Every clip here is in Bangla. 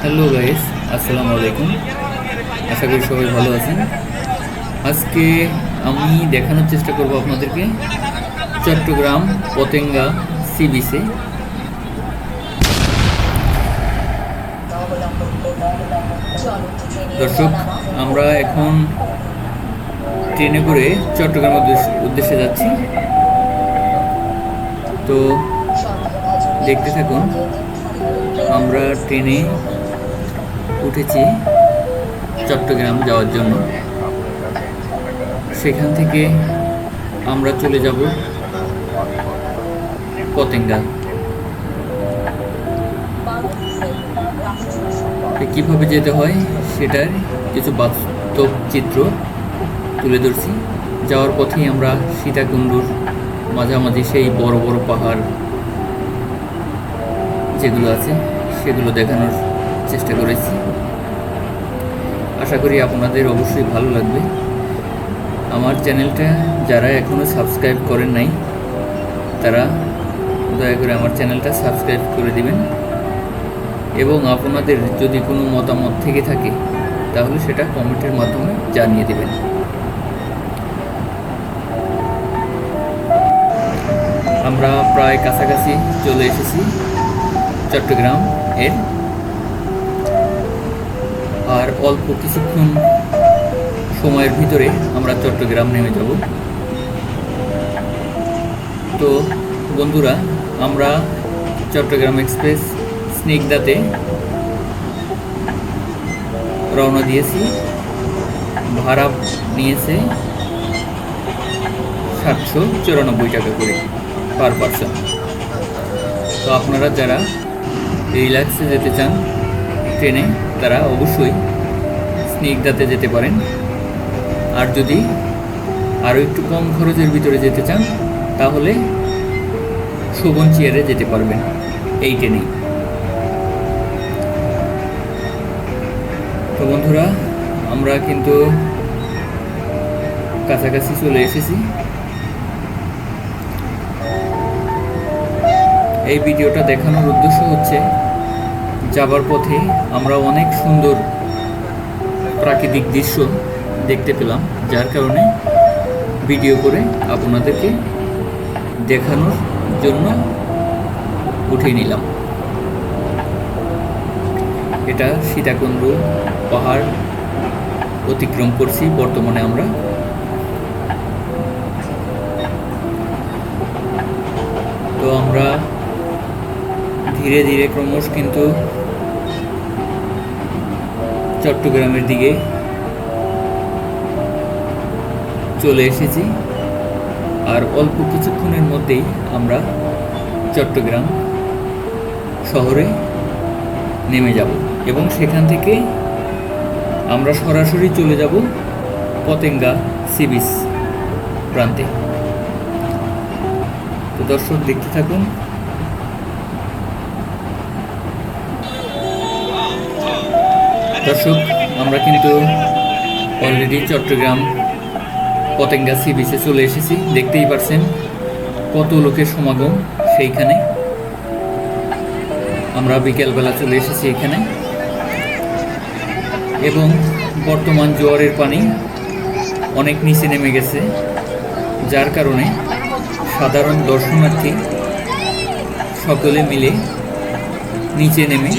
হ্যালো গাইস আসসালামু আলাইকুম আশা করি সবাই ভালো আছেন। আজকে আমি দেখানোর চেষ্টা করব আপনাদেরকে চট্টগ্রাম পতেঙ্গা সি দর্শক, আমরা এখন ট্রেনে করে চট্টগ্রাম উদ্দেশ্য- উদ্দেশ্যে যাচ্ছি। তো দেখতে থাকুন। আমরা ট্রেনে উঠেছি চট্টগ্রাম যাওয়ার জন্য। সেখান থেকে আমরা চলে যাব পতেঙ্গা। কীভাবে যেতে হয় সেটার কিছু বাস্তব চিত্র তুলে ধরছি। যাওয়ার পথেই আমরা সীতাকুণ্ডুর মাঝামাঝি সেই বড় বড় পাহাড় যেগুলো আছে, সেগুলো দেখানোর চেষ্টা করেছি। আশা করি আপনাদের অবশ্যই ভালো লাগবে। আমার চ্যানেলটা যারা এখনও সাবস্ক্রাইব করেন নাই, তারা দয়া করে আমার চ্যানেলটা সাবস্ক্রাইব করে দিবেন। এবং আপনাদের যদি কোনো মতামত থেকে থাকে, তাহলে সেটা কমেন্টের মাধ্যমে জানিয়ে দেবেন। আমরা প্রায় কাছাকাছি চলে এসেছি। চট্টগ্রাম এর। আর অল্প কিছুক্ষণ সময়ের ভিতরে আমরা চট্টগ্রাম নেমে যাব। তো বন্ধুরা, আমরা চট্টগ্রাম এক্সপ্রেস স্নিগ্ধাতে রওনা দিয়েছি। ভাড়া নিয়েছে সাতশো চুরানব্বই টাকা করে পার পারসন তো আপনারা যারা রিল্যাক্সে যেতে চান ট্রেনে, তারা অবশ্যই স্নিগ্ধাতে যেতে পারেন। আর যদি আরও একটু কম খরচের ভিতরে যেতে চান, তাহলে শোভন চেয়ারে যেতে পারবেন এই ট্রেনেই তো বন্ধুরা, আমরা কিন্তু কাছাকাছি চলে এসেছি। এই ভিডিওটা দেখানোর উদ্দেশ্য হচ্ছে যাবার পথে আমরা অনেক সুন্দর প্রাকৃতিক দৃশ্য দেখতে পেলাম, যার কারণে ভিডিও করে আপনাদেরকে দেখানোর জন্য উঠিয়ে নিলাম। এটা সীতাকুণ্ড পাহাড় অতিক্রম করছি, বর্তমানে আমরা। তো আমরা ধীরে ধীরে ক্রমশ কিন্তু চট্টগ্রামের দিকে চলে এসেছি। আর অল্প কিছুক্ষণের মধ্যেই আমরা চট্টগ্রাম শহরে নেমে যাব এবং সেখান থেকে আমরা সরাসরি চলে যাব পতেঙ্গা সি বিচ প্রান্তে। তো দর্শক, দেখতে থাকুন দর্শক, আমরা কিন্তু অলরেডি চট্টগ্রাম পতেঙ্গা সি বিচে চলে এসেছি। দেখতেই পারছেন কত লোকের সমাগম সেইখানে। আমরা বিকেলবেলা চলে এসেছি এখানে। এবং বর্তমান জোয়ারের পানি অনেক নিচে নেমে গেছে, যার কারণে সাধারণ দর্শনার্থী সকলে মিলে নিচে নেমে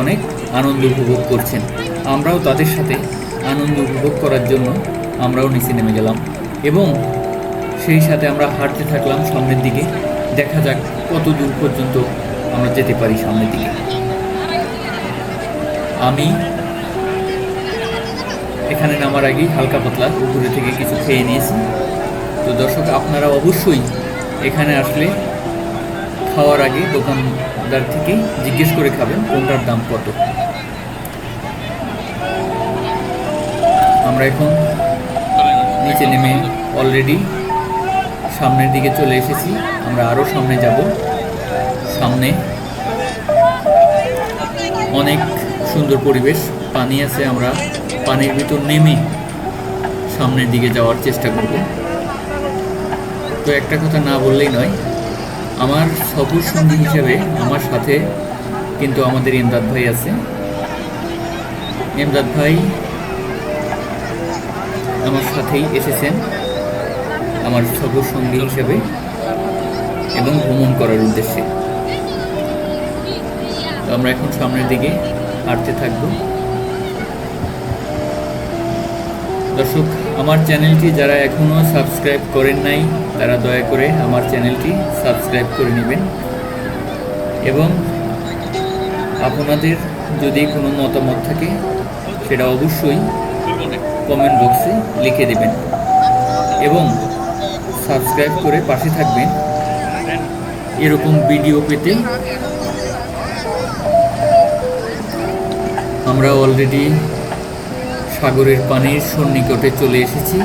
অনেক আনন্দ উপভোগ করছেন। আমরাও তাদের সাথে আনন্দ উপভোগ করার জন্য আমরাও নিচে নেমে গেলাম। এবং সেই সাথে আমরা হাঁটতে থাকলাম সামনের দিকে। দেখা যাক কত দূর পর্যন্ত আমরা যেতে পারি সামনের দিকে। আমি এখানে নামার আগেই হালকা পাতলা উপরে থেকে কিছু খেয়ে নিয়েছি। তো দর্শক, আপনারা অবশ্যই এখানে আসলে খাওয়ার আগে দোকানদার থেকে জিজ্ঞেস করে খাবেন কোনটার দাম কত। আমরা এখন নিচে নেমে অলরেডি সামনের দিকে চলে এসেছি। আমরা আরও সামনে যাব। সামনে অনেক সুন্দর পরিবেশ। পানি আছে, আমরা পানির ভিতর নেমে সামনের দিকে যাওয়ার চেষ্টা করব। তো একটা কথা না বললেই নয়, আমার সবুজ সঙ্গী হিসেবে আমার সাথে কিন্তু আমাদের ইমদাদ ভাই আছে। ইমদাদ ভাই আমার সাথেই এসেছেন আমার সবুজ সঙ্গী হিসেবে এবং ভ্রমণ করার উদ্দেশ্যে। আমরা এখন সামনের দিকে হাঁটতে থাকব। দর্শক, আমার চ্যানেলটি যারা এখনও সাবস্ক্রাইব করেন নাই, তারা দয়া করে আমার চ্যানেলটি সাবস্ক্রাইব করে নেবেন। এবং আপনাদের যদি কোনো মতামত থাকে, সেটা অবশ্যই কমেন্ট বক্সে লিখে দেবেন এবং সাবস্ক্রাইব করে পাশে থাকবেন। এরকম ভিডিও পেতে আমরা অলরেডি সাগরের পানির সন্নিকটে চলে এসেছি।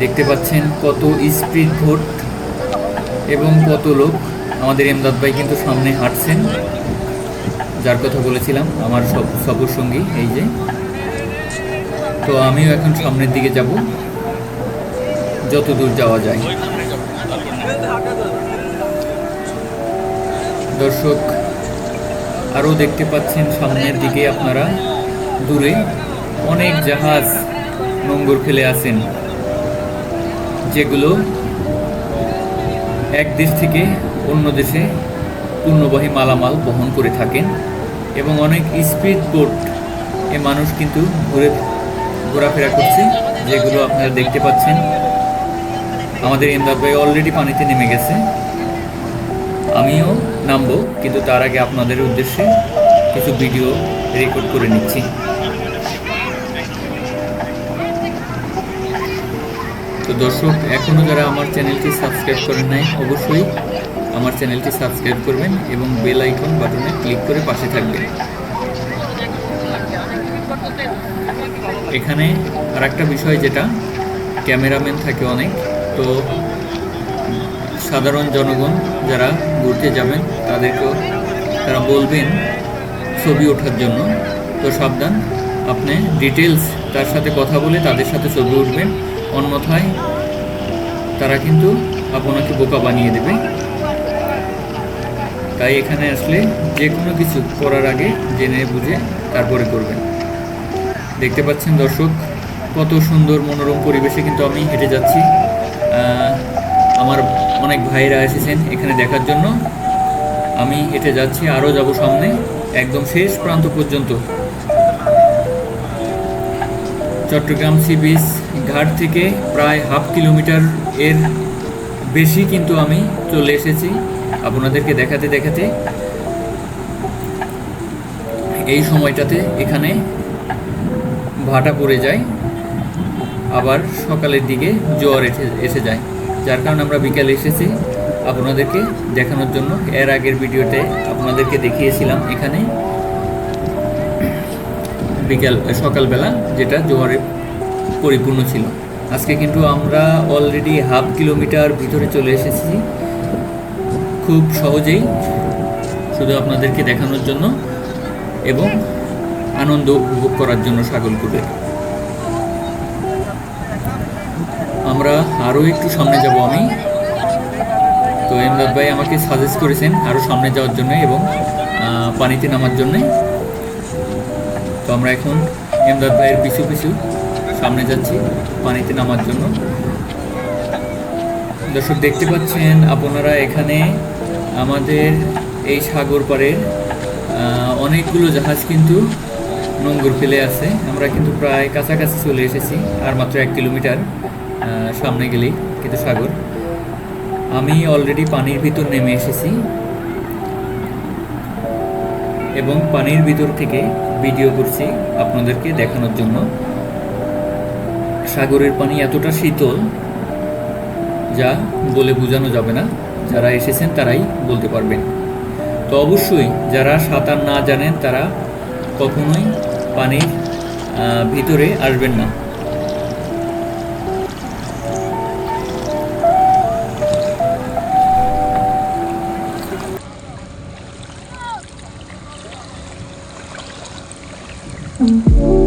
দেখতে পাচ্ছেন কত স্পিড ভোট এবং কত লোক। আমাদের এমদাদ ভাই কিন্তু সামনে হাঁটছেন। যার কথা বলেছিলাম, আমার সব সফর সঙ্গী, এই যে। তো আমিও এখন সামনের দিকে যাব। যত দূর যাওয়া যায়। দর্শক, আরও দেখতে পাচ্ছেন সামনের দিকে আপনারা। দূরে অনেক জাহাজ নোঙ্গর ফেলে আছেন, যেগুলো এক দেশ থেকে অন্য দেশে পূর্ণবাহী মালামাল বহন করে থাকেন এবং অনেক স্পিড বোট এ মানুষ কিন্তু ঘুরে ঘোরাফেরা করছি, যেগুলো আপনারা দেখতে পাচ্ছেন। আমাদের ইমদাদ ভাই অলরেডি পানিতে নেমে গেছে। আমিও নামবো, কিন্তু তার আগে আপনাদের উদ্দেশ্যে কিছু ভিডিও রেকর্ড করে নিচ্ছি। তো দর্শক এখনও যারা আমার চ্যানেলটি সাবস্ক্রাইব করেন নাই, অবশ্যই আমার চ্যানেলটি সাবস্ক্রাইব করবেন এবং বেল আইকন বাটনে ক্লিক করে পাশে থাকবেন। এখানে আর একটা বিষয় যেটা, ক্যামেরাম্যান থাকে অনেক, তো সাধারণ জনগণ যারা ঘুরতে যাবেন, তাদেরকেও তারা বলবেন ছবি ওঠার জন্য। তো সাবধান, আপনি ডিটেলস তার সাথে কথা বলে তাদের সাথে ছবি উঠবেন, অন্যথায় তারা কিন্তু আপনাকে বোকা বানিয়ে দেবে। তাই এখানে আসলে যে কোনো কিছু করার আগে জেনে বুঝে তারপরে করবেন। দেখতে পাচ্ছেন দর্শক, কত সুন্দর মনোরম পরিবেশে কিন্তু আমি হেঁটে যাচ্ছি। আমার অনেক ভাইরা এসেছেন এখানে দেখার জন্য। আমি হেঁটে যাচ্ছি আরও যাব সামনে, একদম শেষ প্রান্ত পর্যন্ত। চট্টগ্রাম সি বিচ ঘাট থেকে প্রায় হাফ কিলোমিটার এর বেশি কিন্তু আমি চলে এসেছি আপনাদেরকে দেখাতে দেখাতে। এই সময়টাতে এখানে ভাটা পড়ে যায়, আবার সকালের দিকে জোয়ার এসে এসে যায়। যার কারণে আমরা বিকালে এসেছি আপনাদেরকে দেখানোর জন্য। এর আগের ভিডিওতে আপনাদেরকে দেখিয়েছিলাম এখানে বিকাল, সকালবেলা যেটা জোয়ারে পরিপূর্ণ ছিল। আজকে কিন্তু আমরা অলরেডি হাফ কিলোমিটার ভিতরে চলে এসেছি। খুব সহজেই শুধু আপনাদেরকে দেখানোর জন্য এবং আনন্দ উপভোগ করার জন্য সাগরপুরে আমরা আরও একটু সামনে যাব আমি। তো এমদাদ ভাই আমাকে সাজেস্ট করেছেন আরও সামনে যাওয়ার জন্য এবং পানিতে নামার জন্যে। তো আমরা এখন এমদাদ ভাইয়ের পিছু পিছু সামনে যাচ্ছি পানিতে নামার জন্য। দর্শক দেখতে পাচ্ছেন আপনারা এখানে আমাদের এই সাগর পাড়ের অনেকগুলো জাহাজ কিন্তু নোঙ্গর ফেলে আছে। আমরা কিন্তু প্রায় কাছাকাছি চলে এসেছি, আর মাত্র এক কিলোমিটার সামনে গেলেই কিন্তু সাগর। আমি অলরেডি পানির ভিতর নেমে এসেছি এবং পানির ভিতর থেকে ভিডিও করছি আপনাদেরকে দেখানোর জন্য। সাগরের পানি এতটা শীতল যা বলে বোঝানো যাবে না, যারা এসেছেন তারাই বলতে পারবেন। তো অবশ্যই যারা সাঁতার না জানেন তারা কখনোই পানি ভিতরে আসবেন না Thank mm -hmm. you.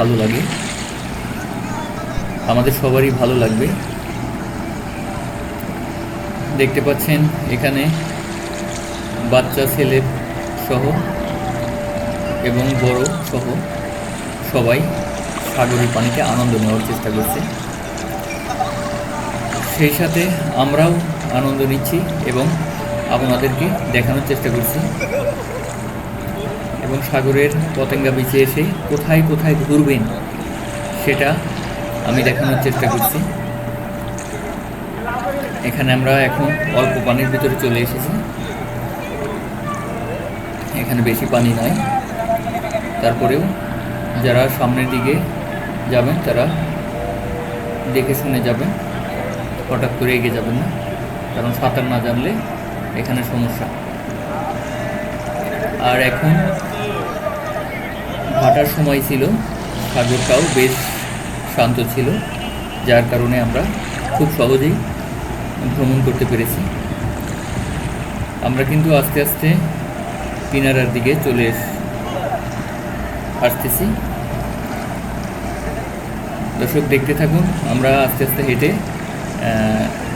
ভালো লাগে। আমাদের সবারই ভালো লাগবে। দেখতে পাচ্ছেন এখানে বাচ্চা, ছেলে সহ এবং বড় সহ সবাই সাগরের পানিতে আনন্দ নেওয়ার চেষ্টা করছে। সেই সাথে আমরাও আনন্দ নিচ্ছি এবং আপনাদেরকে দেখানোর চেষ্টা করছি। এবং সাগরের পতেঙ্গা বিচে এসে কোথায় কোথায় ঘুরবেন সেটা আমি দেখানোর চেষ্টা করছি। এখানে আমরা এখন অল্প পানির ভিতরে চলে এসেছি। এখানে বেশি পানি নাই। তারপরেও যারা সামনের দিকে যাবেন, তারা দেখে শুনে যাবেন। হঠাৎ করে এগিয়ে যাবেন না, কারণ সাঁতার না জানলে এখানে সমস্যা। আর এখন ভাটার সময় ছিল। সাগরটাও বেশ শান্ত ছিল, যার কারণে আমরা খুব সহজেই ভ্রমণ করতে পেরেছি। আমরা কিন্তু আস্তে আস্তে কিনারার দিকে চলে আসতেছি। দর্শক, দেখতে থাকুন, আমরা আস্তে আস্তে হেঁটে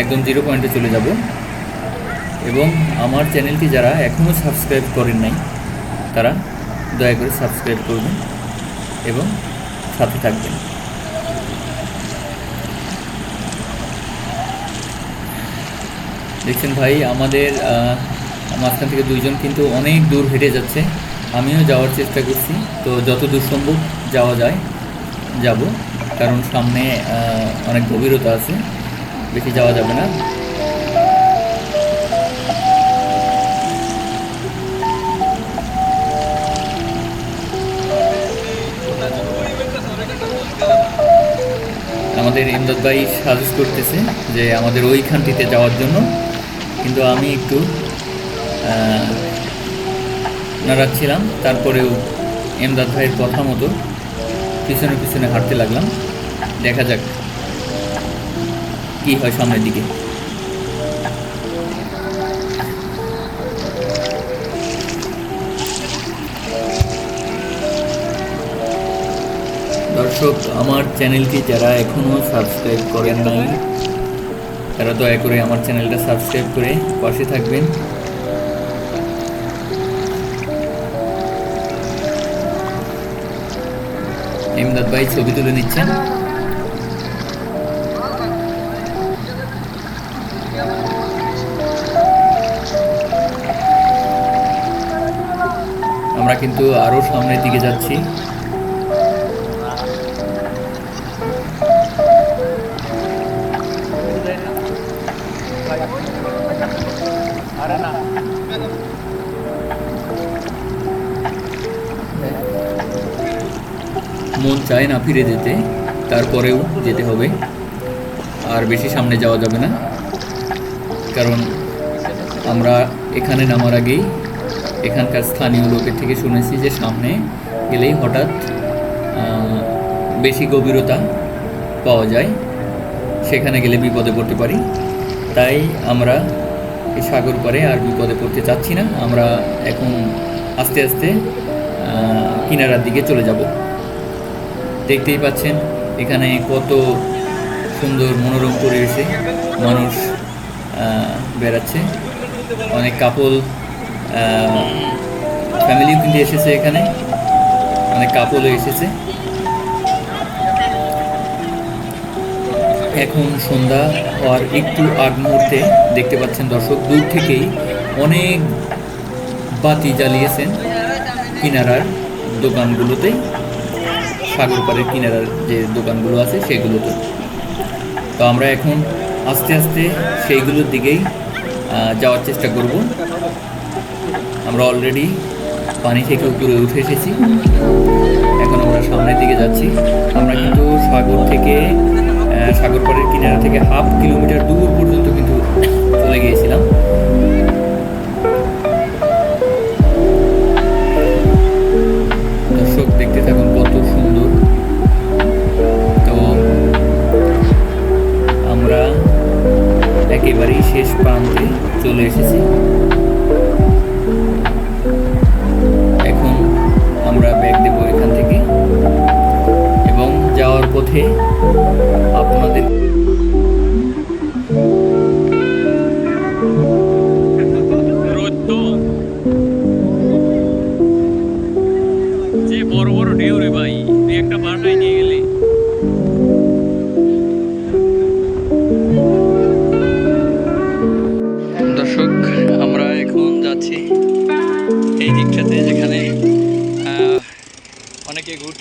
একদম জিরো পয়েন্টে চলে যাব। এবং আমার চ্যানেলটি যারা এখনও সাবস্ক্রাইব করেন নাই, তারা দয়া করে সাবস্ক্রাইব করবেন এবং সাথে থাকবেন। দেখছেন ভাই, আমাদের মাঝখান থেকে দুইজন কিন্তু অনেক দূর হেঁটে যাচ্ছে। আমিও যাওয়ার চেষ্টা করছি। তো যত দূর সম্ভব যাওয়া যায়, যাব। কারণ সামনে অনেক গভীরতা আছে। বেশি যাওয়া যাবে না। আমাদের ইমদাদ ভাই সাজেস্ট করতেছে যে আমাদের ওইখানটিতে যাওয়ার জন্য। কিন্তু আমি একটু নাড়াচ্ছিলাম তারপরেও এমদাদ ভাইয়ের কথা মতো পিছনে পিছনে হাঁটতে লাগলাম। দেখা যাক কি হয় সামনের দিকে। দর্শক, আমার চ্যানেলটি যারা এখনও সাবস্ক্রাইব করেন নাই, তারা দয়া করে আমার চ্যানেলটা সাবস্ক্রাইব করে পাশে থাকবেন। এমদাদ ভাই ছবি তুলে নিচ্ছেন। আমরা কিন্তু আরও সামনের দিকে যাচ্ছি। চায় না ফিরে যেতে, তারপরেও যেতে হবে। আর বেশি সামনে যাওয়া যাবে না। কারণ আমরা এখানে নামার আগেই এখানকার স্থানীয় লোকের থেকে শুনেছি যে সামনে গেলেই হঠাৎ বেশি গভীরতা পাওয়া যায়। সেখানে গেলে বিপদে পড়তে পারি। তাই আমরা এই সাগর পারে আর বিপদে পড়তে চাচ্ছি না। আমরা এখন আস্তে আস্তে কিনারার দিকে চলে যাব। দেখতেই পাচ্ছেন, এখানে কত সুন্দর মনোরম পরিবেশে মানুষ বেড়াচ্ছে। অনেক কাপল ফ্যামিলিও কিন্তু এসেছে এখানে। অনেক কাপলও এসেছে। এখন সন্ধ্যা হওয়ার একটু আগ মুহূর্তে দেখতে পাচ্ছেন দর্শক, দূর থেকেই অনেক বাতি জ্বালিয়েছেন কিনারার দোকানগুলোতে। সাগর পাড়ের কিনারার যে দোকানগুলো আছে সেগুলোতে। তো আমরা এখন আস্তে আস্তে সেইগুলোর দিকেই যাওয়ার চেষ্টা করব। আমরা অলরেডি পানি থেকে উপরে উঠে এসেছি। এখন আমরা সামনের দিকে যাচ্ছি। আমরা কিন্তু সাগর থেকে সাগর পাড়ের কিনারা থেকে হাফ কিলোমিটার দূর পর্যন্ত কিন্তু চলে গিয়েছিলাম।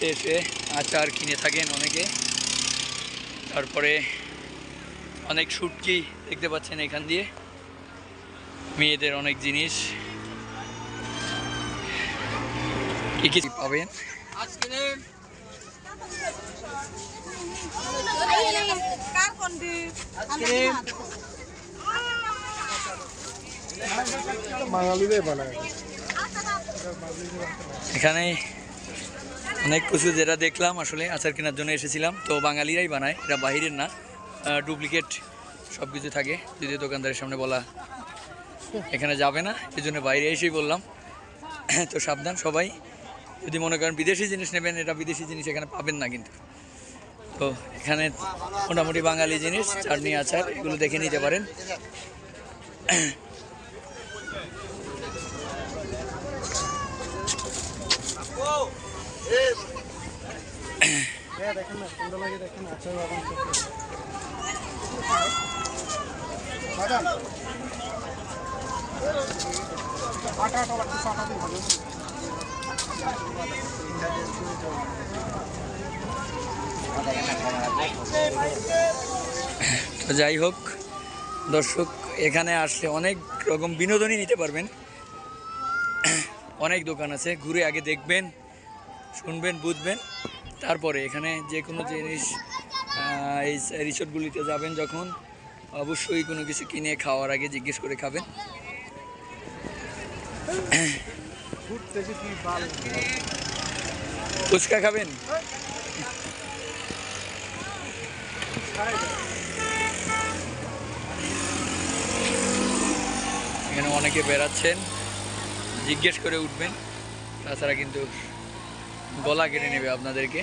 ঘুরতে এসে আচার কিনে থাকেন অনেকে। তারপরে অনেক শুটকি দেখতে পাচ্ছেন এখান দিয়ে। মেয়েদের অনেক জিনিস। পাবেন? এখানে অনেক কিছু যেটা দেখলাম আসলে আচার কেনার জন্য এসেছিলাম। তো বাঙালিরাই বানায় এটা বাহিরের না। ডুপ্লিকেট সব কিছু থাকে, যদি দোকানদারের সামনে বলা এখানে যাবে না এই জন্য বাইরে এসেই বললাম। তো সাবধান সবাই। যদি মনে করেন বিদেশি জিনিস নেবেন, এটা বিদেশি জিনিস এখানে পাবেন না কিন্তু। তো এখানে মোটামুটি বাঙালি জিনিস, চাটনি, আচার, এগুলো দেখে নিতে পারেন হ্যাঁ দেখেন না সুন্দর লাগে দেখেন আচার বাগান থেকে ম্যাডাম আটা আটা লাগছে আটা দিন ভালো তো যাই হোক, দর্শক, এখানে আসলে অনেক রকম বিনোদনই নিতে পারবেন। অনেক দোকান আছে, ঘুরে আগে দেখবেন। শুনবেন, বুঝবেন। তারপরে এখানে যে কোনো জিনিস এই রিসোর্টগুলিতে যাবেন যখন, অবশ্যই কোনো কিছু কিনে খাওয়ার আগে জিজ্ঞেস করে খাবেন। ফুচকা খাবেন? এখানে অনেকে বেড়াচ্ছেন, জিজ্ঞেস করে উঠবেন। তাছাড়া কিন্তু গলা কেটে নেবে আপনাদেরকে।